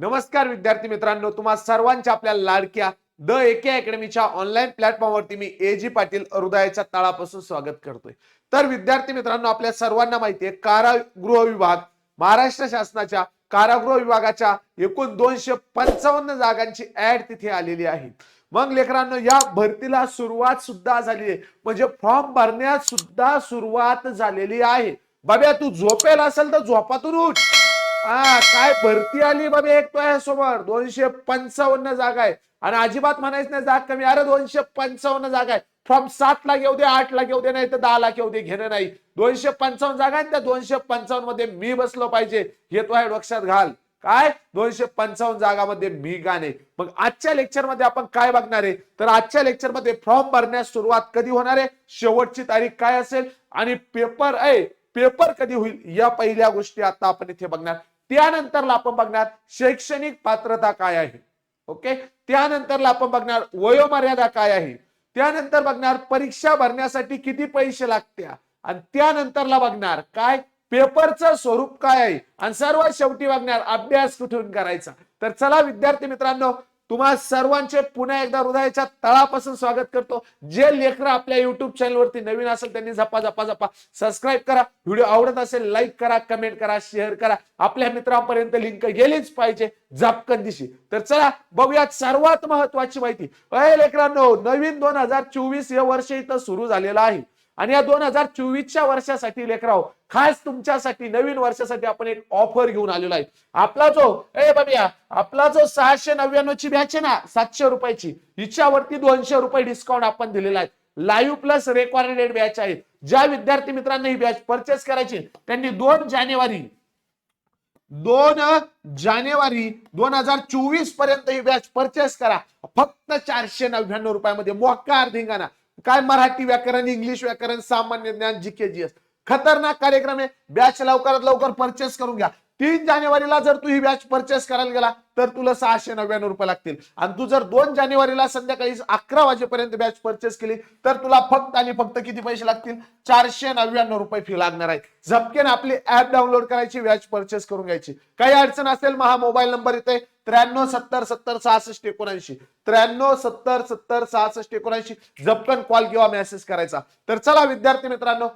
नमस्कार विद्यार्थी मित्रांनो तुम्हा सर्वांच्या आपल्या लाडक्या द एके अकॅडमीच्या ऑनलाईन प्लॅटफॉर्मवरती मी ए जी पाटील हृदयाच्या तळापासून स्वागत करतोय. तर विद्यार्थी मित्रांनो आपल्या सर्वांना माहिती आहे कारागृह विभाग महाराष्ट्र शासनाच्या कारागृह विभागाच्या एकूण दोनशे पंचावन्न जागांची ऍड तिथे आलेली आहे. मग लेकरांनो या भरतीला सुरुवात सुद्धा झाली आहे. म्हणजे फॉर्म भरण्यास सुद्धा सुरुवात झालेली आहे. बाब्या तू झोपेल असेल तर झोपातून उठ. हा काय भरती आली बाबी एक तो समोर दोनशे पंचावन्न जागा आहे. आणि अजिबात म्हणायचं नाही जाग कमी. अरे दोनशे पंचावन्न जागा आहे. फॉर्म सात लाख येऊ दे आठ लाख येऊ दे नाही तर दहा लाख येऊ दे घेणं नाही. दोनशे पंचावन्न जागा आहे त्या दोनशे पंचावन्नमध्ये मी बसलो पाहिजे. हे तो आहे लक्षात घाल. काय? दोनशे पंचावन्न जागामध्ये मी गाणे. मग आजच्या लेक्चरमध्ये आपण काय बघणार आहे? तर आजच्या लेक्चरमध्ये फॉर्म भरण्यास सुरुवात कधी होणार आहे? शेवटची तारीख काय असेल? आणि पेपर आहे पेपर कधी होईल? या पहिल्या गोष्टी आता आपण इथे बघणार. त्यानंतरला आपण बघणार शैक्षणिक पात्रता काय आहे. ओके? त्यानंतरला आपण बघणार वयोमर्यादा काय आहे. त्यानंतर बघणार परीक्षा भरण्यासाठी किती पैसे लागत्या. आणि त्यानंतरला बघणार काय? पेपरचं स्वरूप काय आहे? आणि सर्वात शेवटी बघणार अभ्यास कुठून करायचा? तर चला विद्यार्थी मित्रांनो तुम्हा सर्वांचे पुन्हा एकदा हृदयाच्या तळापासून स्वागत करतो. जे लेकर आपल्या युट्यूब चॅनलवरती नवीन असेल त्यांनी झपा झपा झपा सबस्क्राईब करा. व्हिडिओ आवडत असेल लाईक करा कमेंट करा शेअर करा. आपल्या मित्रांपर्यंत लिंक गेलीच पाहिजे. झपकन दिशी. तर चला बघूयात सर्वात महत्वाची माहिती. अय लेकरांनो नवीन दोन हजार चोवीस हे वर्ष इथं सुरू झालेलं आहे. आणि या दोन हजार चोवीसच्या वर्षासाठी लेकराव खास तुमच्यासाठी नवीन वर्षासाठी आपण एक ऑफर घेऊन आलेलो आहे. आपला जो ए बाबिया आपला जो सहाशे नव्याण्णव ची बॅच आहे ना सातशे रुपयाची हिच्यावरती दोनशे रुपये डिस्काउंट आपण दिलेला आहे. लाईव्ह प्लस रेकॉर्डेड बॅच आहे. ज्या विद्यार्थी मित्रांनी ही बॅच परचेस करायची त्यांनी दोन जानेवारी दोन जानेवारी दोन हजार चोवीसपर्यंत ही बॅच परचेस करा. फक्त चारशे नव्याण्णव रुपयामध्ये. मोकार धिंगाणा काय मराठी व्याकरण इंग्लिश व्याकरण सामान्य ज्ञान जी के जीएस खतरनाक कार्यक्रम आहे. बॅच लवकरात लवकर परचेस करून घ्या. तीन जानेवारीला जर तू ही बॅच परचेस करायला गेला तर तुला सहाशे नव्याण्णव रुपये लागतील. आणि तू जर दोन जानेवारीला संध्याकाळी अकरा वाजेपर्यंत बॅच परचेस केली तर तुला फक्त आणि फक्त किती पैसे लागतील? चारशे नव्याण्णव रुपये फी लागणार आहे झपकेन आपली ऍप डाउनलोड करायची बॅच परचेस करून घ्यायची. काही अडचण असेल मग हा मोबाईल नंबर येते त्र्याण्णव सत्तर सत्तर सहासष्ट एकोणऐंशी. त्र्याण्णव सत्तर सत्तर सहासष्ट एकोणऐंशी. झपकन कॉल किंवा मेसेज करायचा. तर चला विद्यार्थी मित्रांनो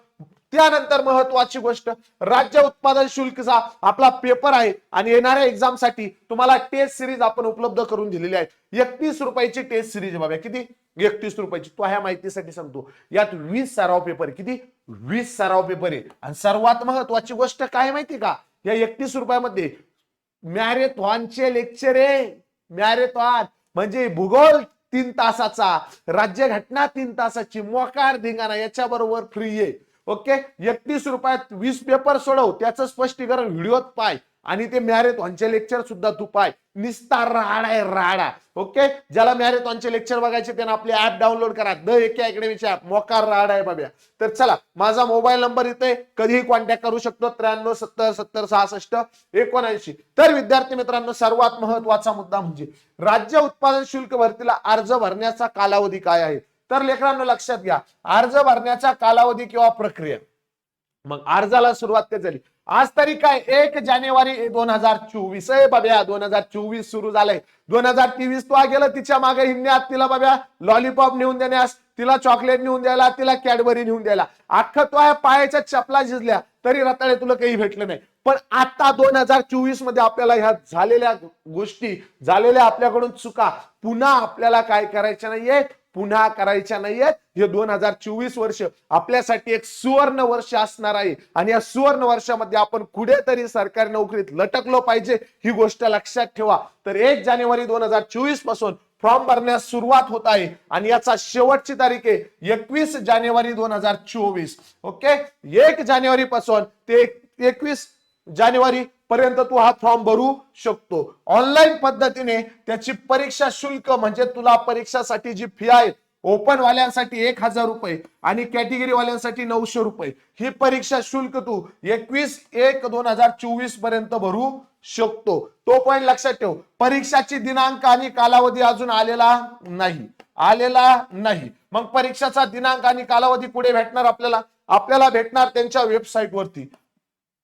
त्यानंतर महत्वाची गोष्ट राज्य उत्पादन शुल्कचा आपला पेपर आहे आणि येणाऱ्या एक्झामसाठी तुम्हाला टेस्ट सिरीज आपण उपलब्ध करून दिलेली आहे एकतीस रुपयाची टेस्ट सिरीज बाबा. किती? एकतीस रुपयाची. तो ह्या माहितीसाठी सांगतो. यात वीस सराव पेपर आहे. किती? वीस सराव पेपर आहे. आणि सर्वात महत्वाची गोष्ट काय माहिती का? या एकतीस रुपयामध्ये मॅरेथॉनचे लेक्चर आहे. मॅरेथॉन म्हणजे भूगोल तीन तासाचा राज्यघटना तीन तासाची मोकार धिंगाणा याच्याबरोबर फ्री आहे. ओके? एकतीस रुपयात वीस पेपर सोडव त्याचं स्पष्टीकरण व्हिडिओत पाय. आणि ते मॅरेथॉनचे लेक्चर सुद्धा तू पाय. निस्ता राडा आहे राडा. ओके? ज्याला मॅरेथॉनचे लेक्चर बघायचे त्यांना आपली ऍप डाउनलोड करा. द एके अकॅडमीची ऍप मोकार राडा आहे बाब्या. तर चला माझा मोबाईल नंबर इथे कधीही कॉन्टॅक्ट करू शकतो. त्र्याण्णव सत्तर सत्तर सहासष्ट एकोणऐंशी. तर विद्यार्थी मित्रांनो सर्वात महत्त्वाचा मुद्दा म्हणजे राज्य उत्पादन शुल्क भरतीला अर्ज भरण्याचा कालावधी काय आहे? तर लेकरांनो लक्षात घ्या अर्ज भरण्याचा कालावधी किंवा प्रक्रिया. मग अर्जाला सुरुवात कधी झाली? आज तारीख काय एक जानेवारी दोन हजार चोवीस. आहे बाब्या दोन हजार चोवीस सुरू झालंय. दोन हजार तेवीस तो गेलं तिच्यामागे हिंडण्यात तिला बाब्या लॉलीपॉप नेऊन देण्यास तिला चॉकलेट नेऊन द्यायला तिला कॅडबरी नेऊन द्यायला. अख्खा तो आहे पायाच्या चपला झिजल्या तरी रताळे तुला काही भेटलं नाही. पण आता दोन हजार चोवीसमध्ये आपल्याला ह्या झालेल्या गोष्टी झालेल्या आपल्याकडून चुका पुन्हा आपल्याला काय करायच्या नाहीये? पुन्हा करायच्या नाहीयेत. हे दोन हजार चोवीस वर्ष आपल्यासाठी एक सुवर्ण वर्ष असणार आहे. आणि या सुवर्ण वर्षामध्ये आपण कुठेतरी सरकारी नोकरीत लटकलो पाहिजे ही गोष्ट लक्षात ठेवा. तर एक जानेवारी दोन हजार चोवीसपासून फॉर्म भरण्यास सुरुवात होत आहे. आणि याचा शेवटची तारीख आहे एकवीस जानेवारी दोन हजार चोवीस. ओके? एक जानेवारी पासून ते एकवीस जानेवारी पर्यंत तू हा फॉर्म भरू शकतो. ऑनलाईन पद्धतीने त्याची परीक्षा शुल्क म्हणजे तुला परीक्षासाठी जी फी आहे ओपन वाल्यांसाठी एक हजार रुपये आणि कॅटेगरी वाल्यांसाठी नऊशे रुपये. ही परीक्षा शुल्क तू एकवीस एक दोन हजार चोवीसपर्यंत भरू शकतो. तो पॉईंट लक्षात ठेव. परीक्षाची दिनांक आणि कालावधी अजून आलेला नाही. आलेला नाही. मग परीक्षाचा दिनांक आणि कालावधी पुढे भेटणार आपल्याला? आपल्याला भेटणार त्यांच्या वेबसाईट वरती.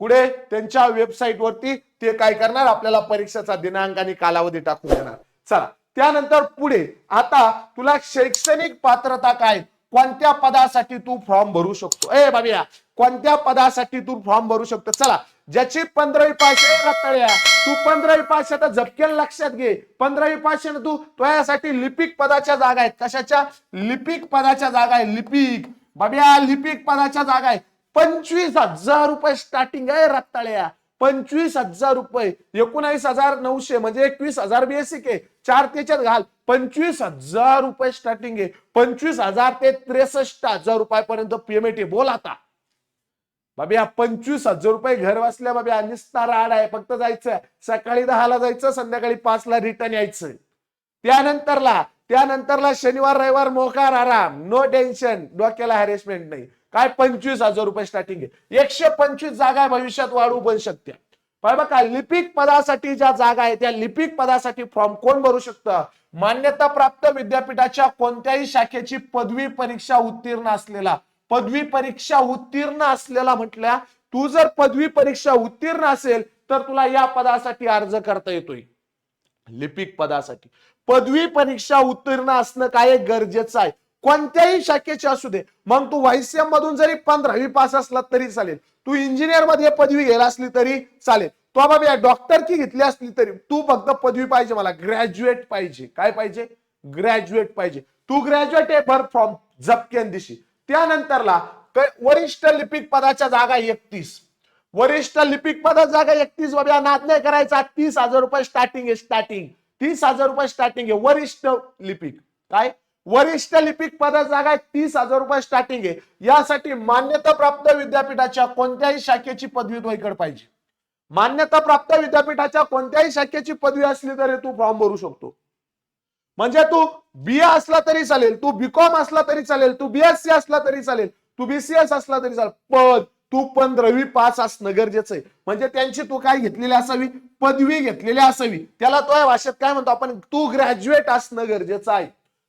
पुढे त्यांच्या वेबसाईट वरती ते काय करणार? आपल्याला परीक्षेचा दिनांक आणि कालावधी टाकून देणार. चला त्यानंतर पुढे आता तुला शैक्षणिक पात्रता काय? कोणत्या पदासाठी तू फॉर्म भरू शकतो? ए बाबिया कोणत्या पदासाठी तू फॉर्म भरू शकतो? चला ज्याची पंधरावी पाचशे तळ्या तू पंधरावी पाचशे आता झपकेल लक्षात घे. पंधरावी पाचशे तू तुझ्यासाठी लिपिक पदाच्या जागा आहेत. कशाच्या? लिपिक पदाच्या जागा आहे लिपिक. बाबिया लिपिक पदाच्या जागा आहे. पंचवीस हजार रुपये स्टार्टिंग आहे रत्ताळ्या पंचवीस हजार रुपये. एकोणावीस हजार नऊशे म्हणजे एकवीस हजार बीएससी के चार त्याच्यात घाल. पंचवीस हजार रुपये स्टार्टिंग आहे. पंचवीस हजार ते त्रेसष्ट हजार रुपयापर्यंत पेमेंट आहे. बोल आता. बाबा पंचवीस हजार रुपये घर बसल्या बाबा निस्ता राड आहे. फक्त जायचं सकाळी दहाला जायचं संध्याकाळी पाच ला रिटर्न यायचं. त्यानंतरला त्यानंतरला शनिवार रविवार मोकार आराम. नो टेन्शन डोक्याला हॅरेसमेंट नाही. काय पंचवीस हजार रुपये स्टार्टिंग आहे. एकशे पंचवीस जागा भविष्यात वाढू पण शकते. बघा लिपिक पदासाठी ज्या जागा आहेत त्या लिपिक पदासाठी फॉर्म कोण भरू शकतं? मान्यता प्राप्त विद्यापीठाच्या कोणत्याही शाखेची पदवी परीक्षा उत्तीर्ण असलेला पदवी परीक्षा उत्तीर्ण असलेला म्हटल्या तू जर पदवी परीक्षा उत्तीर्ण असेल तर तुला या पदासाठी अर्ज करता येतोय. लिपिक पदासाठी. पदवी परीक्षा उत्तीर्ण असणं काय गरजेचं आहे? कोणत्याही शाखेचे असू दे. मग तू वायसीएम मधून जरी पंधरावी पास असला तरी चालेल. तू इंजिनियरमध्ये पदवी घ्यायला असली तरी चालेल. तो बाबा डॉक्टर की घेतली असली तरी तू फक्त पदवी पाहिजे मला. ग्रॅज्युएट पाहिजे. काय पाहिजे? ग्रॅज्युएट पाहिजे. तू ग्रॅज्युएट आहे भर फ्रॉम जपकेन दिशी. त्यानंतरला वरिष्ठ लिपिक पदाच्या जागा एकतीस. वरिष्ठ लिपिक पदाच्या जागा एकतीस बाबा नाद नाही करायचा तीस हजार रुपये स्टार्टिंग आहे स्टार्टिंग तीस हजार रुपये स्टार्टिंग आहे वरिष्ठ लिपिक. काय? वरिष्ठ लिपिक पदाचा जागा तीस हजार रुपये स्टार्टिंग आहे. यासाठी मान्यता प्राप्त विद्यापीठाच्या कोणत्याही शाखेची पदवी तुझ्याकडे पाहिजे. मान्यता प्राप्त विद्यापीठाच्या कोणत्याही शाखेची पदवी असली तरी तू फॉर्म भरू शकतो. म्हणजे तू बी ए असला तरी चालेल तू बीकॉम असला तरी चालेल तू बीएससी असला तरी चालेल तू बीसीएस असला तरी चालेल पण तू पंधरावी पास असणं गरजेचं आहे. म्हणजे त्यांची तू काय घेतलेली असावी? पदवी घेतलेली असावी. त्याला तो या भाषेत काय म्हणतो? आपण तू ग्रॅज्युएट असणं गरजेचं आहे.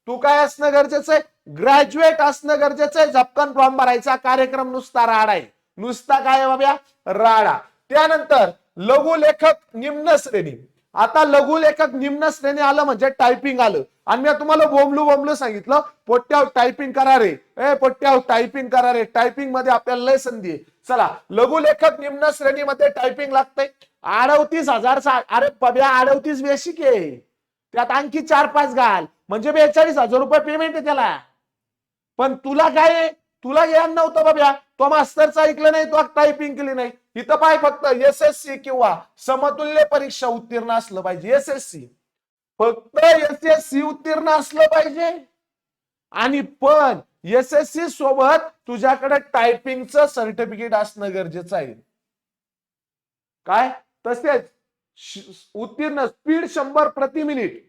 तू काय असणं गरजेचं आहे? ग्रॅज्युएट असणं गरजेचं आहे? झपकन फॉर्म भरायचा कार्यक्रम नुसता राडा आहे. नुसता काय बाब्या? राडा. त्यानंतर लघु लेखक निम्न श्रेणी. आता लघु लेखक निम्न श्रेणी आलं म्हणजे टायपिंग आलं. आणि मी तुम्हाला बोमलू बोंबलू सांगितलं पोट्याव टायपिंग करा रे. ए पोट्याव टायपिंग करा रे. टायपिंगमध्ये आपल्याला लय संधी आहे. चला लघु लेखक निम्न श्रेणीमध्ये टायपिंग लागतंय. अडवतीस हजार अरे पब्या अडवतीस बेसिक आहे. त्यात आणखी चार पाच घाल. म्हणजे बेचाळीस हजार रुपये पेमेंट आहे त्याला. पण तुला काय तुला ज्ञान नव्हतं बाब्या. तो मास्तरचं ऐकलं नाही तो टायपिंग केली नाही. इथं पाय फक्त एस एस सी किंवा समतुल्य परीक्षा उत्तीर्ण असलं पाहिजे. एस एस सी फक्त एस एस सी उत्तीर्ण असलं पाहिजे. आणि पण एस एस सी सोबत तुझ्याकडे टायपिंगचं सर्टिफिकेट असणं गरजेचं आहे. काय? तसेच. उत्तीर्ण स्पीड शंभर प्रति मिनिट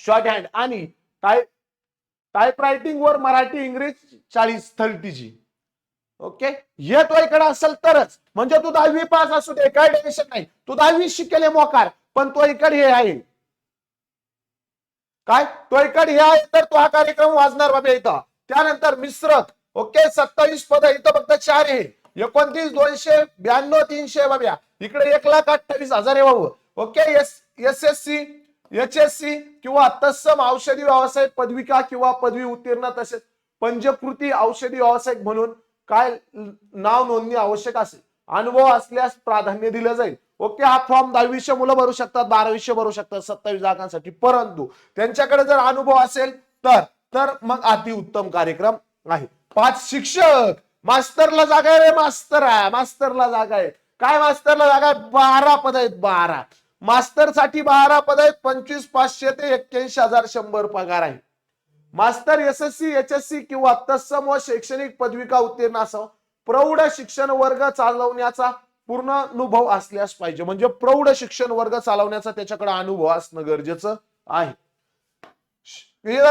शॉर्ट हँड आणि टाईप टाईप रायटिंग वर मराठी इंग्रजी चाळीस थर्टी जी ओके हे तो इकडे असेल तरच. म्हणजे तू दहावी पास असू दे काय टेन्शन नाही. तू दहावी शिकेले मोकार पण तो इकडे हे आहे. काय? तो इकडे हे आहे तर तो हा कार्यक्रम वाजणार बाबा इथं. त्यानंतर मिश्रक. ओके सत्तावीस पद इथं फक्त चार आहे. एकोणतीस दोनशे ब्याण्णव तीनशे बाब्या इकडे एक लाख अठ्ठावीस हजार आहे okay S S S C H S C किंवा तत्सम औषधी व्यावसायिक पदविका किंवा पदवी उत्तीर्ण तसेच पंचकृती औषधी व्यावसायिक म्हणून काय नाव नोंदणी आवश्यक असेल? अनुभव असल्यास प्राधान्य दिलं जाईल. ओके हा फॉर्म दहावीसशे मुलं भरू शकतात बारावीसशे भरू शकतात सत्तावीस जागांसाठी परंतु त्यांच्याकडे जर अनुभव असेल तर तर मग अति उत्तम कार्यक्रम आहे. पाच शिक्षक! मास्तरला जागा आहे रे मास्तर आहे मास्तरला जागा आहे. काय मास्तरला जागा आहे? बारा पद आहेत बारा. मास्तरसाठी बारा पद आहेत पंचवीस पाचशे ते एक्क्याऐंशी हजार शंभर पगार आहे. मास्तर S S C H S C किंवा तत्सम व शैक्षणिक पदविका उत्तीर्ण असावं. प्रौढ शिक्षण वर्ग चालवण्याचा पूर्ण अनुभव असल्यास पाहिजे. म्हणजे प्रौढ शिक्षण वर्ग चालवण्याचा त्याच्याकडे अनुभव असणं गरजेचं आहे.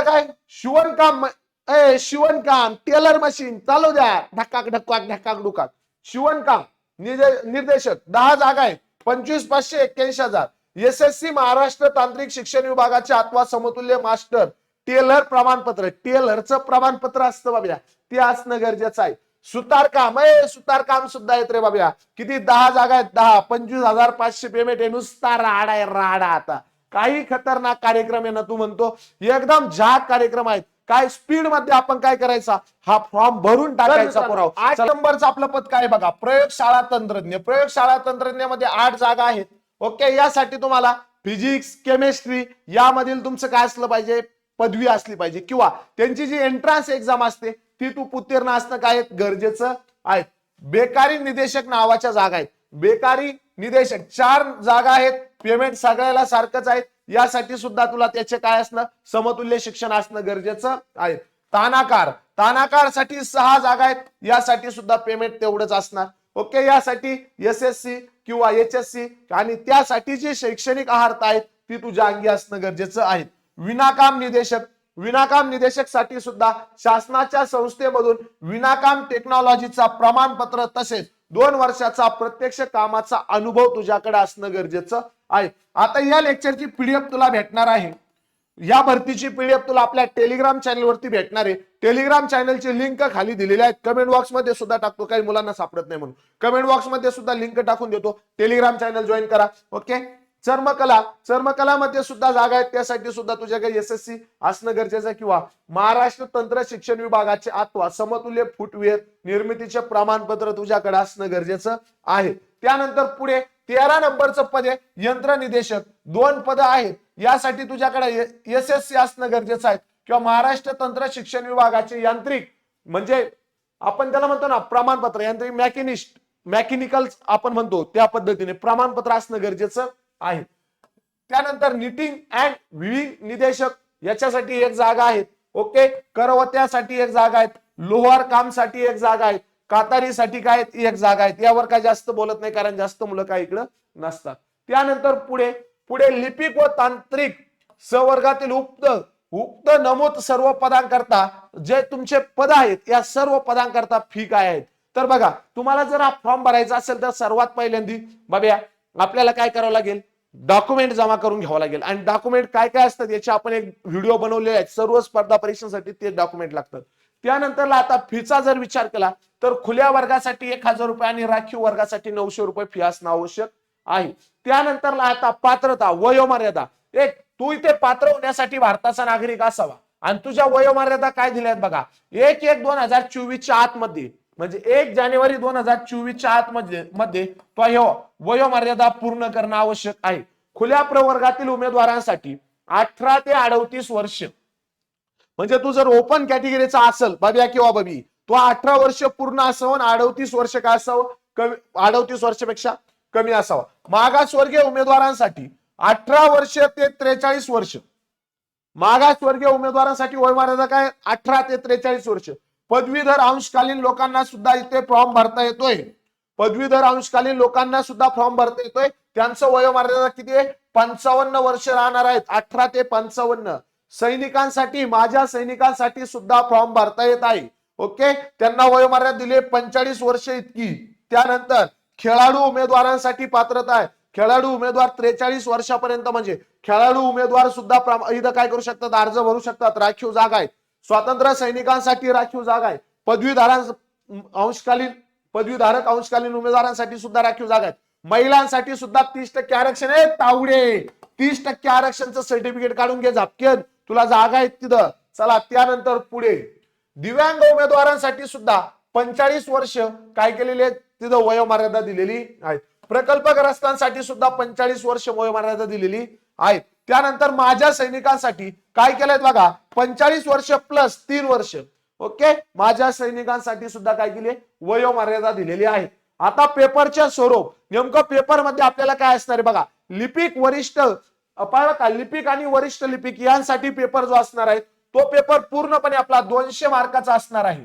काय? शिवणकाम ए शिवणकाम टेलर मशीन चालू द्या. ढक्काक ढक्काक ढक्काक डुकाक. शिवणकाम निर्देशक दहा जागा आहेत. पंचवीस पाचशे एक्क्याऐंशी हजार. एस एस सी महाराष्ट्र तांत्रिक शिक्षण विभागाचे अथवा समतुल्य मास्टर टेलर प्रमाणपत्र. टेलरचं प्रमाणपत्र असतं बाबा. ते असणं गरजेचं आहे. सुतारकाम ए सुतारकाम सुद्धा येत रे बाबा. किती दहा जागा आहेत? दहा. पंचवीस हजार पाचशे पेमेंट आहे. नुसता राडा आहे राडा आता. काही खतरनाक कार्यक्रम आहे ना तू म्हणतो. एकदम झाक कार्यक्रम आहेत. काय स्पीडमध्ये आपण काय करायचा? हा फॉर्म भरून टाकायचा पुराव. आठ नंबरचं आपलं पद काय बघा? प्रयोगशाळा तंत्रज्ञ. प्रयोगशाळा तंत्रज्ञामध्ये आठ जागा आहेत. ओके यासाठी तुम्हाला फिजिक्स केमिस्ट्री यामधील तुमचं काय असलं पाहिजे? पदवी असली पाहिजे. किंवा त्यांची जी एंट्रन्स एक्झाम असते ती तू उत्तीर्ण असणं काय गरजेचं आहे. बेकारी निदेशक नावाच्या जागा आहेत. बेकारी निदेशक चार जागा आहेत. पेमेंट सगळ्याला सारखंच आहे यासाठी सुद्धा तुला त्याचे काय असणं समतुल्य शिक्षण असणं गरजेचं आहे. तानाकार तानाकारसाठी सहा जागा आहेत यासाठी सुद्धा पेमेंट तेवढंच असणार. ओके यासाठी एस एस सी किंवा एच एस सी आणि त्यासाठी जी शैक्षणिक आहारता आहेत ती तुझ्या अंगी असणं गरजेचं आहे. विनाकाम निदेशक विनाकाम निदेशकसाठी सुद्धा शासनाच्या संस्थेमधून विनाकाम टेक्नॉलॉजीचा प्रमाणपत्र तसेच दोन वर्षाचा प्रत्यक्ष कामाचा अनुभव तुझ्याकडे असणं गरजेचं आहे. आता या लेक्चरची पीडीएफ तुला भेटणार आहे. या भरतीची पीडीएफ तुला आपल्या टेलिग्राम चॅनलवरती भेटणार आहे. टेलिग्राम चॅनलची लिंक खाली दिलेली आहे कमेंट बॉक्समध्ये सुद्धा टाकतो. काही मुलांना सापडत नाही म्हणून. कमेंट बॉक्समध्ये सुद्धा लिंक टाकून देतो. टेलिग्राम चॅनल जॉईन करा. ओके चर्मकला. चर्मकलामध्ये सुद्धा जागा आहेत. त्यासाठी सुद्धा तुझ्याकडे एस एस सी असणं गरजेचं आहे किंवा महाराष्ट्र तंत्र शिक्षण विभागाचे अथवा समतुल्य फुटवेअर निर्मितीचे प्रमाणपत्र तुझ्याकडे असणं गरजेचं आहे. त्यानंतर पुढे तेरा नंबरचं पद आहे यंत्र निदेशक. दोन पद आहेत. यासाठी तुझ्याकडे एस एस सी असणं गरजेचं आहे. किंवा महाराष्ट्र तंत्र शिक्षण विभागाचे यांत्रिक म्हणजे आपण त्याला म्हणतो ना प्रमाणपत्र यांत्रिक मॅकॅनिस्ट मॅकॅनिकल आपण म्हणतो त्या पद्धतीने प्रमाणपत्र असणं गरजेचं आहे. त्यानंतर निटिंग अँड विविंग निदेशक याच्यासाठी एक जागा आहे ओके? करवत्यासाठी एक जागा आहे लोहार कामसाठी एक जागा आहे कातारीसाठी काय एक जागा आहे यावर काय जास्त बोलत नाही कारण जास्त मुलं काय इकडं नसतात. त्यानंतर पुढे पुढे लिपिक व तांत्रिक सवर्गातील उक्त उक्त नमूद सर्व पदांकरता जे तुमचे पद आहेत या सर्व पदांकरता फी काय आहेत? तर बघा तुम्हाला जर हा फॉर्म भरायचा असेल तर सर्वात पहिल्यांदी बाब्या आपल्याला काय करावं लागेल? डॉक्युमेंट जमा करून घ्यावं लागेल. आणि डॉक्युमेंट काय काय असतात याचे आपण एक व्हिडिओ बनवलेले आहेत. सर्व स्पर्धा परीक्षेसाठी ते डॉक्युमेंट लागतात. त्यानंतरला आता फीचा जर विचार केला तर खुल्या वर्गासाठी एक हजार रुपये आणि राखीव वर्गासाठी नऊशे रुपये फी असणं आवश्यक आहे. त्यानंतरला आता पात्रता वयोमर्यादा. एक तू इथे पात्र होण्यासाठी भारताचा नागरिक असावा. आणि तुझ्या वयोमर्यादा काय दिल्यात बघा? एक एक दोन हजार चोवीसच्या आतमध्ये म्हणजे एक जानेवारी दोन हजार चोवीसच्या आतमध्ये मध्ये तो हो, वयोमर्यादा पूर्ण करणं आवश्यक आहे. खुल्या प्रवर्गातील उमेदवारांसाठी अठरा ते अडतीस वर्ष म्हणजे तू जर ओपन कॅटेगरीचा असेल बाबिया किंवा बबी तो अठरा वर्ष पूर्ण असावं अडतीस वर्ष काय असावं? कमी अडतीस वर्षापेक्षा कमी असावा. मागासवर्गीय उमेदवारांसाठी अठरा वर्ष ते त्रेचाळीस वर्ष. मागासवर्गीय उमेदवारांसाठी वयमर्यादा काय? अठरा ते त्रेचाळीस वर्ष. पदवीधर अंशकालीन लोकांना सुद्धा इथे फॉर्म भरता येतोय. पदवीधर अंशकालीन लोकांना सुद्धा फॉर्म भरता येतोय. त्यांचं वयोमर्यादा किती आहे? पंचावन्न वर्ष राहणार आहेत. अठरा ते पंचावन्न. सैनिकांसाठी माझ्या सैनिकांसाठी सुद्धा फॉर्म भरता येत आहे. ओके त्यांना वयोमर्यादा दिली पंचाळीस वर्ष इतकी. त्यानंतर खेळाडू उमेदवारांसाठी पात्रता आहे. खेळाडू उमेदवार त्रेचाळीस वर्षापर्यंत म्हणजे खेळाडू उमेदवार सुद्धा इथं काय करू शकतात? अर्ज भरू शकतात. राखीव जागा आहे. स्वातंत्र्य सैनिकांसाठी राखीव जागा आहे. पदवीधारां अंशकालीन पदवीधारक अंशकालीन उमेदवारांसाठी सुद्धा राखीव जागा आहेत महिलांसाठी सुद्धा तीस टक्के आरक्षण आहे. तावडे तीस टक्के आरक्षणचं सर्टिफिकेट काढून घे झापकेन. तुला जागा आहेत तिथं. चला त्यानंतर पुढे. दिव्यांग उमेदवारांसाठी सुद्धा पंचाळीस वर्ष काय केलेली आहेत? तिथं वयोमर्यादा दिलेली आहे प्रकल्पग्रस्तांसाठी सुद्धा पंचाळीस वर्ष वयोमर्यादा दिलेली आहे त्यानंतर माझ्या सैनिकांसाठी काय केलंय बघा? पंचाळीस वर्ष प्लस तीन वर्ष. ओके? माझ्या सैनिकांसाठी सुद्धा काय केली वयोमर्यादा दिलेली आहे. आता पेपरच्या स्वरूप नेमकं पेपरमध्ये आपल्याला काय असणार आहे बघा? लिपिक वरिष्ठ अपार लिपिक आणि वरिष्ठ लिपिक यांसाठी पेपर जो असणार आहे तो पेपर पूर्णपणे आपला दोनशे मार्काचा असणार आहे.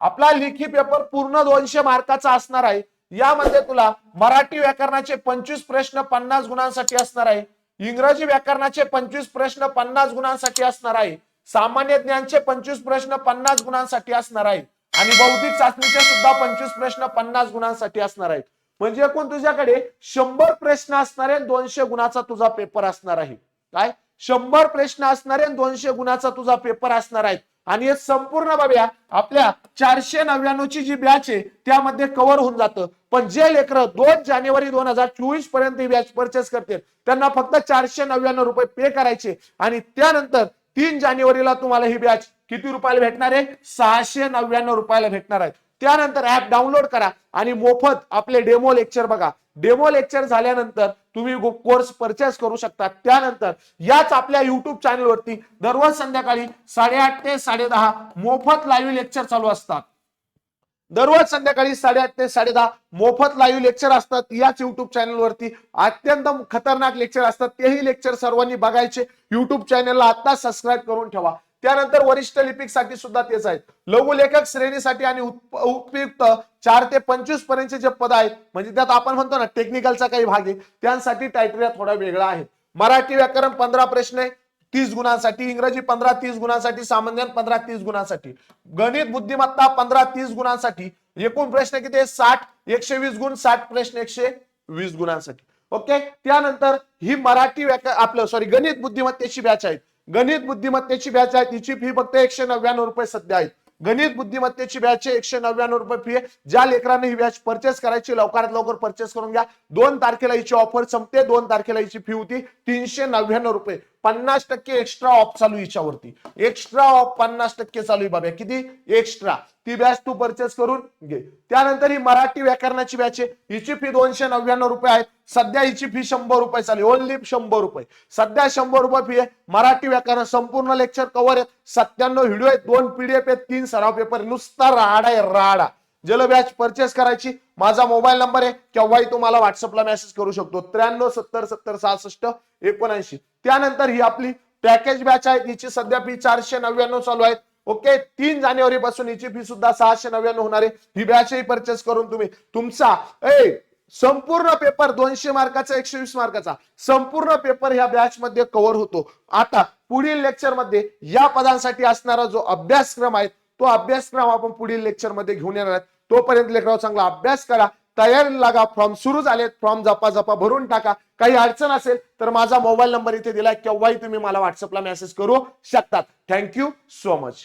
आपला लेखी पेपर पूर्ण दोनशे मार्काचा असणार आहे. यामध्ये तुला मराठी व्याकरणाचे पंचवीस प्रश्न पन्नास गुणांसाठी असणार आहे. इंग्रजी व्याकरणाचे पंचवीस प्रश्न पन्नास गुणांसाठी असणार आहे. सामान्य ज्ञानचे पंचवीस प्रश्न पन्नास गुणांसाठी असणार आहे. आणि बौद्धिक चाचणीचे सुद्धा पंचवीस प्रश्न पन्नास गुणांसाठी असणार आहेत. म्हणजे एकूण तुझ्याकडे? शंभर प्रश्न असणारे दोनशे गुणाचा तुझा पेपर असणार आहे. काय? शंभर प्रश्न असणारे दोनशे गुणाचा तुझा पेपर असणार आहे आणि हे संपूर्ण बाब्या आपल्या चारशे नव्याण्णव ची जी बॅच आहे त्यामध्ये कव्हर होऊन जातं. पण जे लेकर दोन जानेवारी दोन हजार चोवीसपर्यंत ही बॅच परचेस करतील त्यांना फक्त चारशे नव्याण्णव रुपये पे करायचे. आणि त्यानंतर तीन जानेवारीला तुम्हाला ही बॅच किती रुपयाला भेटणार आहे? सहाशे नव्याण्णव रुपयाला भेटणार आहे त्यानंतर ऍप डाउनलोड करा आणि मोफत आपले डेमो लेक्चर बघा. डेमो लेक्चर झाल्यानंतर तुम्ही कोर्स परचेस करू शकता. त्यानंतर याच आपल्या युट्यूब चॅनलवरती दररोज संध्याकाळी साडेआठ ते साडेदहा मोफत लाईव्ह लेक्चर चालू असतात. दररोज संध्याकाळी साडेआठ ते साडेदहा मोफत लाईव्ह लेक्चर असतात. याच युट्यूब चॅनलवरती अत्यंत खतरनाक लेक्चर असतात. तेही लेक्चर सर्वांनी बघायचे. युट्यूब चॅनलला आता सबस्क्राईब करून ठेवा. त्यानंतर वरिष्ठ लिपिकसाठी सुद्धा तेच आहेत. लघुलेखक श्रेणीसाठी आणि उपयुक्त चार ते पंचवीस पर्यंतचे जे पद आहेत म्हणजे त्यात आपण म्हणतो ना टेक्निकलचा काही भाग आहे त्यांसाठी टायटेरिया थोडा वेगळा आहे. मराठी व्याकरण पंधरा प्रश्न आहे तीस गुणांसाठी इंग्रजी पंधरा तीस गुणांसाठी सामान्य पंधरा तीस गुणांसाठी. गणित बुद्धिमत्ता पंधरा तीस गुणांसाठी. एकूण प्रश्न किती आहे? साठ एकशे वीस गुण साठ प्रश्न एकशे वीस गुणांसाठी. ओके? त्यानंतर ही मराठी व्याकरण आपलं सॉरी गणित बुद्धिमत्तेची बॅच आहे. गणित बुद्धिमत्तेची बॅच आहे तिची फी फक्त एकशे नव्याण्णव रुपये सध्या आहे. गणित बुद्धिमत्तेची बॅच आहे एकशे नव्याण्णव रुपये फी आहे. ज्या लेकरांनी ही बॅच परचेस करायची लवकरात लवकर परचेस करून घ्या. दोन तारखेला हिची ऑफर संपते दोन तारखेला हिची फी होती तीनशे नव्याण्णव रुपये. पन्नास टक्के एक्स्ट्रा ऑफ चालू हिच्यावरती. एक्स्ट्रा ऑफ पन्नास टक्के चालू आहे बाब्या किती? एक्स्ट्रा ती बॅच तू परचेस करून घे. त्यानंतर ही मराठी व्याकरणाची बॅच आहे. हिची फी दोनशे नव्याण्णव रुपये आहे सध्या हिची फी शंभर रुपये चालू ओनली शंभर रुपये. सध्या शंभर रुपये फी आहे. मराठी व्याकरण संपूर्ण लेक्चर कव्हर आहेत. सत्त्याण्णव व्हिडिओ आहेत. दोन पीडीएफ आहेत. तीन सराव पेपर नुसता राडा आहे राडा. जल बॅच परचेस करायची. माझा मोबाईल नंबर आहे. केव्हाही तुम्हाला व्हॉट्सअपला मेसेज करू शकतो. त्र्याण्णव सत्तर सत्तर सहासष्ट एकोणऐंशी. त्यानंतर ही आपली पॅकेज बॅच आहे. हिची सध्या फी चारशे नव्याण्णव चालू आहे. ओके तीन जानेवारी पासून हिची फी सुद्धा सहाशे नव्याण्णव होणार आहे. ही बॅचही परचेस करून तुम्ही तुमचा ए संपूर्ण पेपर दोनशे मार्काचा एकशे वीस मार्काचा संपूर्ण पेपर ह्या बॅच मध्ये कव्हर होतो. आता पुढील लेक्चरमध्ये या पदांसाठी असणारा जो अभ्यासक्रम आहे तो अभ्यासक्रम आपण पुढील लेक्चरमध्ये घेऊन येणार आहे तोपर्यंत लेकराव चांगला अभ्यास करा. तयारी लागा. फॉर्म सुरू झालेत. फॉर्म जपा जपा भरून टाका. काही अडचण असेल तर माझा मोबाईल नंबर इथे दिलाय. केव्हाही तुम्ही मला व्हॉट्सअपला मेसेज करू शकतात. Thank you so much